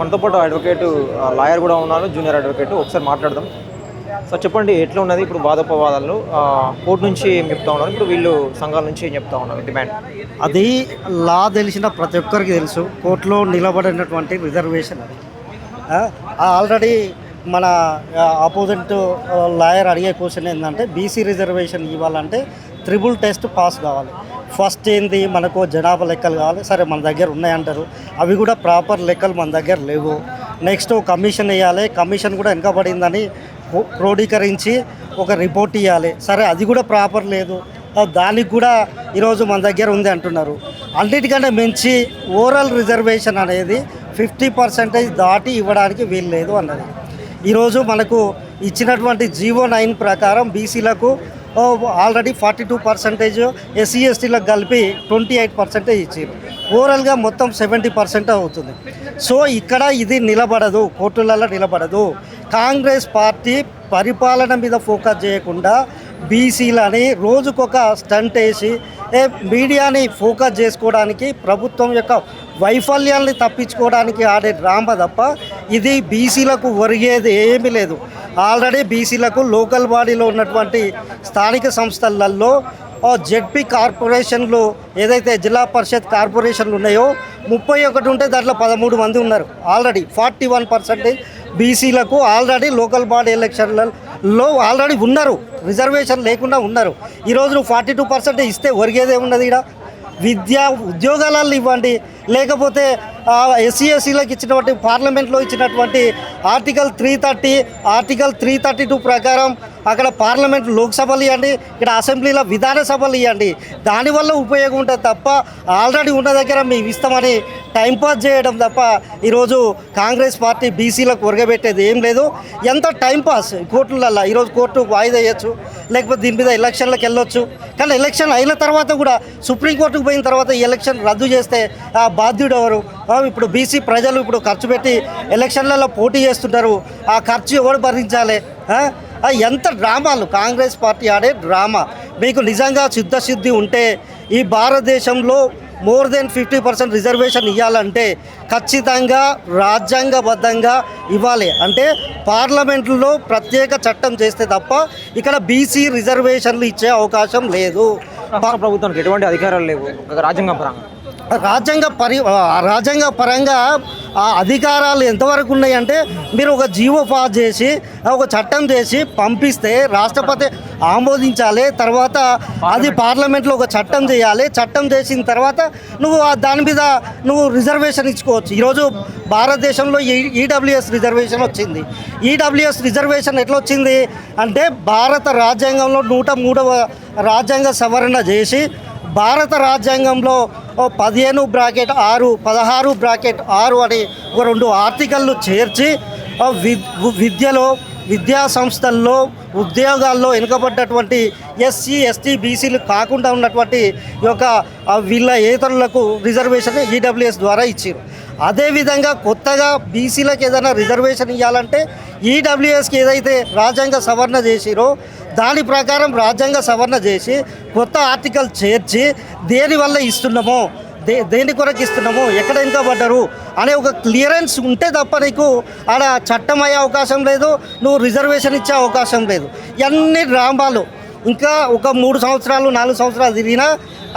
మనతో పాటు advocate lawyer కూడా ఉన్నారు జూనియర్ అడ్వకేట్ ఒకసారి మాట్లాడదాం. సార్ చెప్పండి ఎట్లా ఉన్నది ఇప్పుడు వాదోపవాదాలు? కోర్టు నుంచి ఏం చెప్తా ఉన్నారు? ఇప్పుడు వీళ్ళు సంఘాల నుంచి ఏం చెప్తా ఉన్నారు? డిమాండ్ అది లా తెలిసిన ప్రతి ఒక్కరికి తెలుసు. కోర్టులో నిలబడినటువంటి రిజర్వేషన్ అది. ఆల్రెడీ మన ఆపోజిట్ లాయర్ అడిగే క్వశ్చన్ ఏంటంటే బీసీ రిజర్వేషన్ ఇవ్వాలంటే త్రిబుల్ టెస్ట్ పాస్ కావాలి. ఫస్ట్ ఏంది మనకు జనాభా లెక్కలు కావాలి. సరే మన దగ్గర ఉన్నాయంటారు. అవి కూడా ప్రాపర్ లెక్కలు మన దగ్గర లేవు. నెక్స్ట్ కమిషన్ వేయాలి. కమిషన్ కూడా వెనకబడిందని పడిందని క్రోడీకరించి ఒక రిపోర్ట్ ఇవ్వాలి. సరే అది కూడా ప్రాపర్ లేదు. దానికి కూడా ఈరోజు మన దగ్గర ఉంది అంటున్నారు. అన్నిటికంటే మించి ఓవరాల్ రిజర్వేషన్ అనేది ఫిఫ్టీ పర్సెంటేజ్ దాటి ఇవ్వడానికి వీలు లేదు అన్నది. ఈరోజు మనకు ఇచ్చినటువంటి జీవో నైన్ ప్రకారం బీసీలకు already forty two percentage SC ఎస్టీలకు కలిపి ట్వంటీ ఎయిట్ పర్సెంటేజ్ ఇచ్చారు ఓవరాల్గా మొత్తం సెవెంటీ పర్సెంట్ అవుతుంది. సో ఇక్కడ ఇది నిలబడదు కోర్టులలో నిలబడదు. కాంగ్రెస్ పార్టీ పరిపాలన మీద ఫోకస్ చేయకుండా బీసీలని రోజుకొక స్టంట్ వేసి ఏ మీడియాని ఫోకస్ చేసుకోవడానికి ప్రభుత్వం యొక్క వైఫల్యాల్ని తప్పించుకోవడానికి ఆడే డ్రామా తప్ప ఇది బీసీలకు ఒరిగేది ఏమీ లేదు. ఆల్రెడీ బీసీలకు లోకల్ బాడీలో ఉన్నటువంటి స్థానిక సంస్థలలో జెడ్పీ కార్పొరేషన్లు ఏదైతే జిల్లా పరిషత్ కార్పొరేషన్లు ఉన్నాయో ముప్పై ఒకటి ఉంటే దాంట్లో పదమూడు మంది ఉన్నారు. ఆల్రెడీ ఫార్టీ వన్ పర్సెంటేజ్ బీసీలకు ఆల్రెడీ లోకల్ బాడీ ఎలక్షన్లలో ఆల్రెడీ ఉన్నారు. రిజర్వేషన్ లేకుండా ఉన్నారు. ఈరోజు నువ్వు ఫార్టీ టూ పర్సెంట్ ఇస్తే ఒరిగేదే ఉన్నది ఇక్కడ విద్యా ఉద్యోగాలలో ఇవ్వండి. లేకపోతే ఎస్సీ ఎస్సీలకు ఇచ్చినటువంటి పార్లమెంట్లో ఇచ్చినటువంటి article three thirty article three thirty two ప్రకారం అక్కడ పార్లమెంట్ లోక్సభలు ఇవ్వండి ఇక్కడ అసెంబ్లీలో విధాన సభలు ఇవ్వండి. దానివల్ల ఉపయోగం ఉంటుంది తప్ప ఆల్రెడీ ఉన్న దగ్గర మేము ఇస్తామని టైంపాస్ చేయడం తప్ప ఈరోజు కాంగ్రెస్ పార్టీ బీసీలకు ఒరగబెట్టేది ఏం లేదు. ఎంత టైంపాస్ కోర్టులలో ఈరోజు కోర్టు వాయిదా వేయచ్చు లేకపోతే దీని మీద ఎలక్షన్లకు వెళ్ళొచ్చు. కానీ ఎలక్షన్ అయిన తర్వాత కూడా సుప్రీంకోర్టుకు పోయిన తర్వాత ఈ ఎలక్షన్ రద్దు చేస్తే ఆ బాధ్యుడు ఎవరు ఇప్పుడు బీసీ ప్రజలు ఇప్పుడు ఖర్చు పెట్టి ఎలక్షన్లలో పోటీ చేస్తుంటారు. ఆ ఖర్చు ఎవరు భరించాలి? ఆ? ఎంత డ్రామాలు? కాంగ్రెస్ పార్టీ ఆడే డ్రామా. మీకు నిజంగా చిత్తశుద్ధి ఉంటే ఈ భారతదేశంలో more than fifty percent reservation ఇవ్వాలంటే ఖచ్చితంగా రాజ్యాంగబద్ధంగా ఇవ్వాలి. అంటే పార్లమెంట్లో ప్రత్యేక చట్టం చేస్తే తప్ప ఇక్కడ బీసీ రిజర్వేషన్లు ఇచ్చే అవకాశం లేదు. రాష్ట్ర ప్రభుత్వానికి ఎటువంటి అధికారాలు లేవు. రాజ్యాంగ పరంగా. రాజ్యాంగ పరి రాజ్యాంగ పరంగా ఆ అధికారాలు ఎంతవరకు ఉన్నాయంటే మీరు ఒక జీవో పాస్ చేసి ఒక చట్టం చేసి పంపిస్తే రాష్ట్రపతి ఆమోదించాలి తర్వాత అది పార్లమెంట్లో ఒక చట్టం చేయాలి చట్టం చేసిన తర్వాత నువ్వు ఆ దాని మీద నువ్వు రిజర్వేషన్ ఇచ్చుకోవచ్చు. ఈరోజు భారతదేశంలో ఈడబ్ల్యూఎస్ రిజర్వేషన్ వచ్చింది. ఈడబ్ల్యూఎస్ రిజర్వేషన్ ఎట్లా వచ్చింది అంటే భారత రాజ్యాంగంలో నూట మూడవ రాజ్యాంగ సవరణ చేసి భారత రాజ్యాంగంలో ఓ పదిహేను బ్రాకెట్ ఆరు పదహారు బ్రాకెట్ ఆరు అని ఒక రెండు ఆర్టికల్లు చేర్చి విద్యలో విద్యా సంస్థల్లో ఉద్యోగాల్లో వెనుకబడ్డటువంటి ఎస్సీ ఎస్టీ బీసీలు కాకుండా ఉన్నటువంటి ఈ యొక్క వీళ్ళ ఏతరులకు రిజర్వేషన్ ఈడబ్ల్యూఎస్ ద్వారా ఇచ్చారు. అదేవిధంగా కొత్తగా బీసీలకు ఏదైనా రిజర్వేషన్ ఇవ్వాలంటే ఈడబ్ల్యూఎస్కి ఏదైతే రాజ్యాంగ సవరణ చేసిరో దాని ప్రకారం రాజ్యాంగ సవరణ చేసి కొత్త ఆర్టికల్ చేర్చి దేనివల్ల ఇస్తున్నామో దే దేని కొరకు ఇస్తున్నాము ఎక్కడ వెనుకబడ్డరు అనే ఒక క్లియరెన్స్ ఉంటే తప్ప నీకు ఆడ చట్టం అయ్యే అవకాశం లేదు నువ్వు రిజర్వేషన్ ఇచ్చే అవకాశం లేదు. ఇవన్నీ డ్రామాలు ఇంకా ఒక మూడు సంవత్సరాలు నాలుగు సంవత్సరాలు తిరిగినా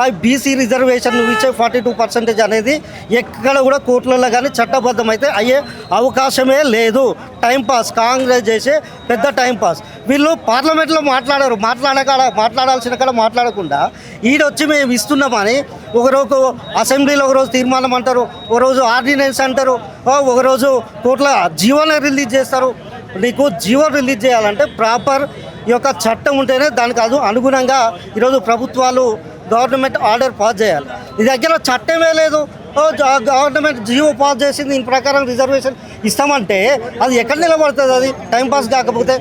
ఆ బీసీ రిజర్వేషన్ నువ్వు ఇచ్చే ఫార్టీ టూ పర్సెంటేజ్ అనేది ఎక్కడ కూడా కోర్టులలో కానీ చట్టబద్ధం అయితే అయ్యే అవకాశమే లేదు. టైంపాస్ కాంగ్రెస్ చేసే పెద్ద టైంపాస్ వీళ్ళు పార్లమెంట్లో మాట్లాడరు. మాట్లాడకాడ మాట్లాడాల్సిన కాడ మాట్లాడకుండా ఈడొచ్చి మేము ఇస్తున్నామని ఒకరోజు అసెంబ్లీలో ఒకరోజు తీర్మానం అంటారు. ఒకరోజు ఆర్డినెన్స్ అంటారు. ఒకరోజు కోర్టులో జీవోని రిలీజ్ చేస్తారు. నీకు జీవో రిలీజ్ చేయాలంటే ప్రాపర్ ఈ యొక్క చట్టం ఉంటేనే దానికి అది అనుగుణంగా ఈరోజు ప్రభుత్వాలు గవర్నమెంట్ ఆర్డర్ పాస్ చేయాలి. ఈ దగ్గర చట్టమే లేదు. ఓ గవర్నమెంట్ జీవో పాస్ చేసింది దీని ప్రకారం రిజర్వేషన్ ఇస్తామంటే అది ఎక్కడ నిలబడుతుంది అది? టైంపాస్ కాకపోతే